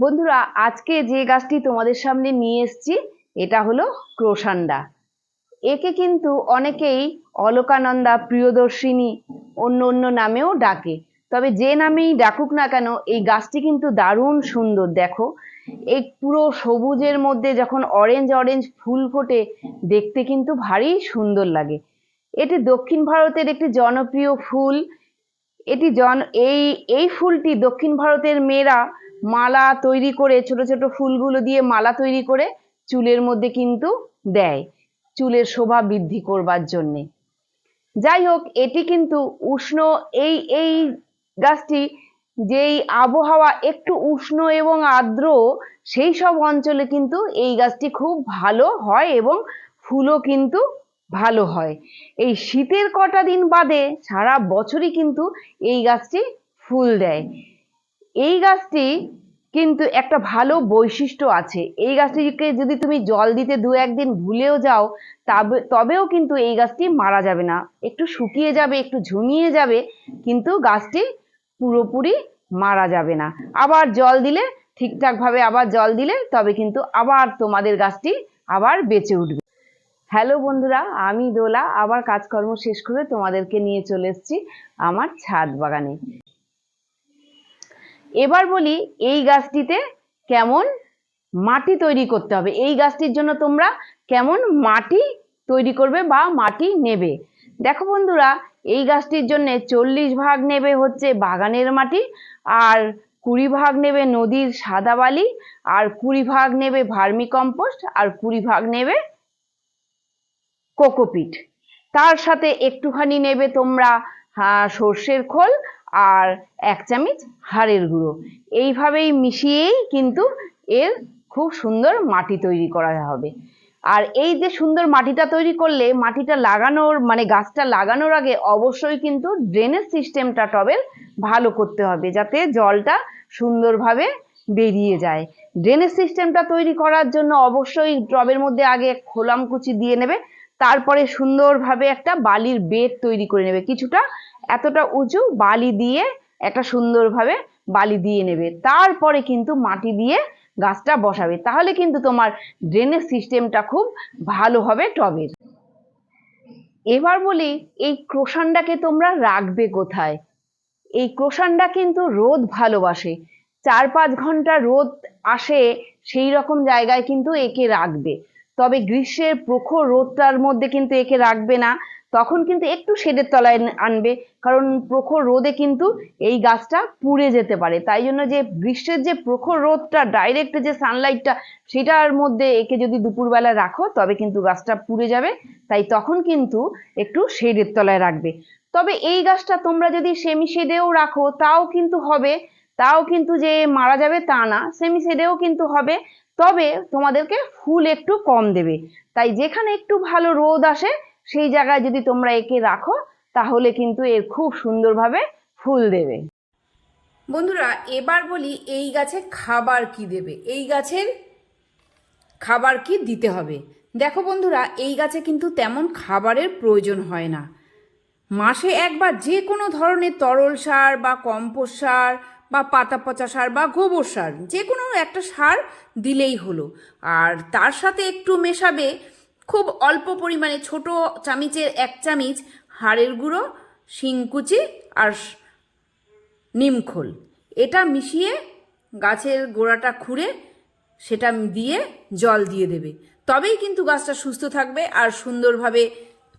বন্ধুরা, আজকে যে গাছটি তোমাদের সামনে নিয়ে এসেছি, এটা হলো ক্রোশান্ডা। একে কিন্তু অনেকেই অলকানন্দা প্রিয়দর্শিনী অন্য অন্য নামেও ডাকে। তবে যে নামেই ডাকুক না কেন, এই গাছটি কিন্তু দারুণ সুন্দর, দেখো। এই পুরো সবুজের মধ্যে যখন অরেঞ্জ অরেঞ্জ ফুল ফোটে, দেখতে কিন্তু ভারী সুন্দর লাগে। এটি দক্ষিণ ভারতের একটি জনপ্রিয় ফুল। এটি জন, এই এই ফুলটি দক্ষিণ ভারতের মেয়েরা মালা তৈরি করে, ছোট ছোট ফুলগুলো দিয়ে মালা তৈরি করে চুলের মধ্যে কিন্তু দেয়। চুলের শোভা বৃদ্ধি করবার জন্যে। যাই হোক, এটি কিন্তু উষ্ণ, এই এই গাছটি যেই আবহাওয়া একটু উষ্ণ এবং আর্দ্র, সেই সব অঞ্চলে কিন্তু এই গাছটি খুব ভালো হয় এবং ফুলও কিন্তু ভালো হয়। এই শীতের কটা দিন বাদে সারা বছরই কিন্তু এই গাছটি ফুল দেয়। এই গাছটি কিন্তু একটা ভালো বৈশিষ্ট্য আছে। এই গাছটিকে যদি তুমি জল দিতে দু একদিন ভুলেও যাও, তবে, তবেও কিন্তু এই গাছটি মারা যাবে না। একটু শুকিয়ে যাবে, একটু ঝুমিয়ে যাবে, কিন্তু গাছটি পুরোপুরি মারা যাবে না। আবার জল দিলে, ঠিকঠাকভাবে আবার জল দিলে, তবে কিন্তু আবার তোমাদের গাছটি আবার বেঁচে উঠবে। হ্যালো বন্ধুরা, আমি দোলা। আবার কাজকর্ম শেষ করে তোমাদেরকে নিয়ে চলে এসেছি আমার ছাদ বাগানে। এবার বলি এই গাছটিতে কেমন মাটি তৈরি করতে হবে। এই গাছটির জন্য তোমরা কেমন মাটি তৈরি করবে বা মাটি নেবে। দেখো বন্ধুরা, এই গাছটির জন্য চল্লিশ ভাগ নেবে হচ্ছে বাগানের মাটি আর কুড়ি ভাগ নেবে নদীর সাদা বালি আর কুড়ি ভাগ নেবে ভার্মি কম্পোস্ট আর কুড়ি ভাগ নেবে কোকোপিট। তার সাথে একটুখানি নেবে তোমরা সর্ষের খোল আর এক চামচ হাড়ের গুঁড়ো। এইভাবেই মিশিয়েই কিন্তু এর খুব সুন্দর মাটি তৈরি করা হবে। আর এই যে সুন্দর মাটিটা তৈরি করলে, মাটিটা লাগানোর মানে গাছটা লাগানোর আগে অবশ্যই কিন্তু ড্রেনেজ সিস্টেমটা টবের ভালো করতে হবে, যাতে জলটা সুন্দরভাবে বেরিয়ে যায়। ড্রেনেজ সিস্টেমটা তৈরি করার জন্য অবশ্যই টবের মধ্যে আগে খোলামকুচি দিয়ে নেবে তারপরে সুন্দরভাবে একটা বালির বেড তৈরি করে নেবে। কিছুটা এতটা উঁচু বালি দিয়ে একটা সুন্দরভাবে বালি দিয়ে নেবে। তারপরে কিন্তু মাটি দিয়ে গাছটা বসাবে। তাহলে কিন্তু তোমার ড্রেনেজ সিস্টেমটা খুব ভালো হবে টবের। এবার বলি, এই ক্রোশানটাকে তোমরা রাখবে কোথায়? এই ক্রোশানটা কিন্তু রোদ ভালোবাসে। চার পাঁচ ঘণ্টা রোদ আসে, সেই রকম জায়গায় কিন্তু একে রাখবে। তবে গ্রীষ্মের প্রখর রোদটার মধ্যে কিন্তু একে রাখবে না। তখন কিন্তু একটু শেডের তলায় আনবে, কারণ প্রখর রোদে কিন্তু এই গাছটা পুড়ে যেতে পারে। তাই জন্য যে গ্রীষ্মের যে প্রখর রোদটা ডাইরেক্ট যে সানলাইটটা সেটার মধ্যে একে যদি দুপুরবেলা রাখো, তবে কিন্তু গাছটা পুড়ে যাবে। তাই তখন কিন্তু একটু শেডের তলায় রাখবে। তবে এই গাছটা তোমরা যদি সেমি শেডেও রাখো, তাও কিন্তু হবে। তাও কিন্তু যে মারা যাবে তা না। সেমি শেডেও কিন্তু হবে। তবে তোমাদেরকে ফুল একটু কম দেবে। তাই যেখানে একটু ভালো রোদ আসে, সেই জায়গায় যদি তোমরা একে রাখো, তাহলে কিন্তু এর খুব সুন্দরভাবে ফুল দেবে। বন্ধুরা, এবার বলি এই গাছে খাবার কি দেবে? এই গাছের খাবার কি দিতে হবে? দেখো বন্ধুরা, এই গাছে কিন্তু তেমন খাবারের প্রয়োজন হয় না। মাসে একবার যে কোনো ধরনের তরল সার বা কম্পোস্ট সার বা পাতা পচা সার বা গোবর সার যে কোনো একটা সার দিলেই হলো। আর তার সাথে একটু মেশাবে খুব অল্প পরিমাণে ছোট চামিচের এক চামিচ হাড়ের গুঁড়ো, শিংকুচি আর নিমখোল এটা মিশিয়ে গাছের গোড়াটা খুঁড়ে সেটা দিয়ে জল দিয়ে দেবে। তবেই কিন্তু গাছটা সুস্থ থাকবে আর সুন্দরভাবে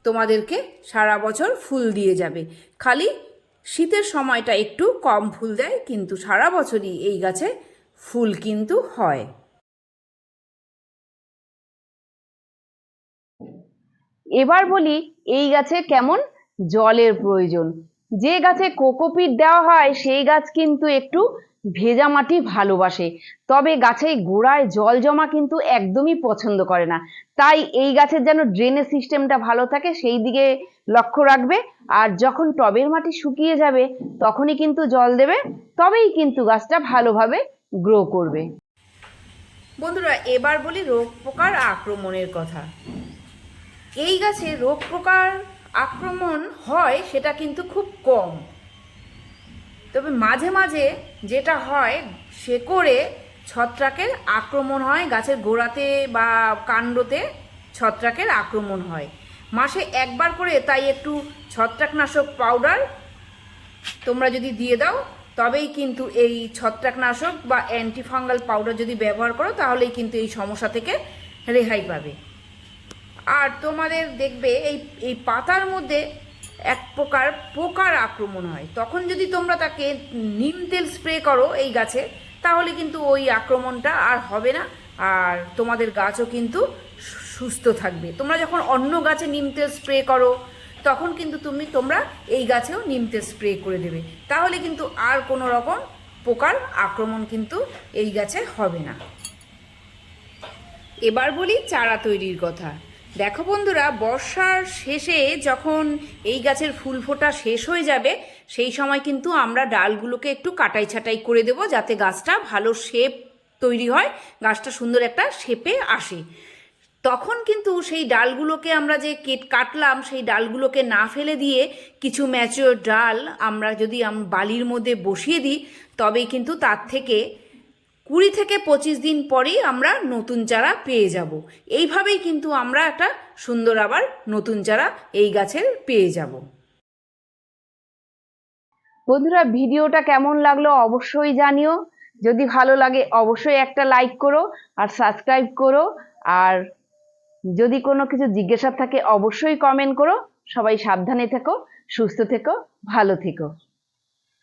তোমাদেরকে সারা বছর ফুল দিয়ে যাবে। খালি শীতের সময়টা একটু কম ফুল দেয়, কিন্তু সারা বছরই এই গাছে ফুল কিন্তু হয়। এবার বলি এই গাছে কেমন জলের প্রয়োজন। যে গাছে কোকোপিট দেওয়া হয়, সেই গাছ কিন্তু একটু ভেজা মাটি ভালোবাসে। তবে গাছে গোড়ায় জল জমা কিন্তু একদমই পছন্দ করে না। তাই এই গাছের যেন ড্রেনেজ সিস্টেমটা ভালো থাকে, সেই দিকে লক্ষ্য রাখবে। আর যখন টবের মাটি শুকিয়ে যাবে, তখনই কিন্তু জল দেবে। তবেই কিন্তু গাছটা ভালোভাবে গ্রো করবে। বন্ধুরা, এবার বলি রোগ পোকার আক্রমণের কথা। এই গাছে রোগ পোকার আক্রমণ হয়, সেটা কিন্তু খুব কম। তবে মাঝে মাঝে যেটা হয়, সে করে ছত্রাকের আক্রমণ হয়, গাছের গোড়াতে বা কাণ্ডতে ছত্রাকের আক্রমণ হয়। মাসে একবার করে তাই একটু ছত্রাকনাশক পাউডার তোমরা যদি দিয়ে দাও, তবেই কিন্তু এই ছত্রাকনাশক বা অ্যান্টিফাঙ্গাল পাউডার যদি ব্যবহার করো, তাহলেই কিন্তু এই সমস্যা থেকে রেহাই পাবে। আর তোমাদের দেখবে এই এই পাতার মধ্যে এক প্রকার পোকার আক্রমণ হয়। তখন যদি তোমরা তাকে নিম তেল স্প্রে করো এই গাছে, তাহলে কিন্তু ওই আক্রমণটা আর হবে না, আর তোমাদের গাছও কিন্তু সুস্থ থাকবে। তোমরা যখন অন্য গাছে নিম তেল স্প্রে করো, তখন কিন্তু তুমি, তোমরা এই গাছেও নিম তেল স্প্রে করে দেবে। তাহলে কিন্তু আর কোনো রকম পোকার আক্রমণ কিন্তু এই গাছে হবে না। এবার বলি চারা তৈরির কথা। দেখো বন্ধুরা, বর্ষার শেষে যখন এই গাছের ফুল ফোটা শেষ হয়ে যাবে, সেই সময় কিন্তু আমরা ডালগুলোকে একটু কাটাই ছাটাই করে দেব যাতে গাছটা ভালো শেপ তৈরি হয়, গাছটা সুন্দর একটা শেপে আসে। তখন কিন্তু সেই ডালগুলোকে আমরা যে কেট, কাটলাম, সেই ডালগুলোকে না ফেলে দিয়ে কিছু ম্যাচিওর ডাল আমরা যদি বালির মধ্যে বসিয়ে দিই, তবেই কিন্তু তার থেকে কুড়ি থেকে পঁচিশ দিন পরেই আমরা নতুন চারা পেয়ে যাব। এইভাবেই কিন্তু আমরা একটা সুন্দর আবার নতুন চারা এই গাছের পেয়ে যাব। বন্ধুরা, ভিডিওটা কেমন লাগল অবশ্যই জানিও। যদি ভালো লাগে অবশ্যই একটা লাইক করো আর সাবস্ক্রাইব করো। আর যদি কোনো কিছু জিজ্ঞাসা থাকে অবশ্যই কমেন্ট করো। সবাই সাবধানে থেকো, সুস্থ থেকো, ভালো থেকো।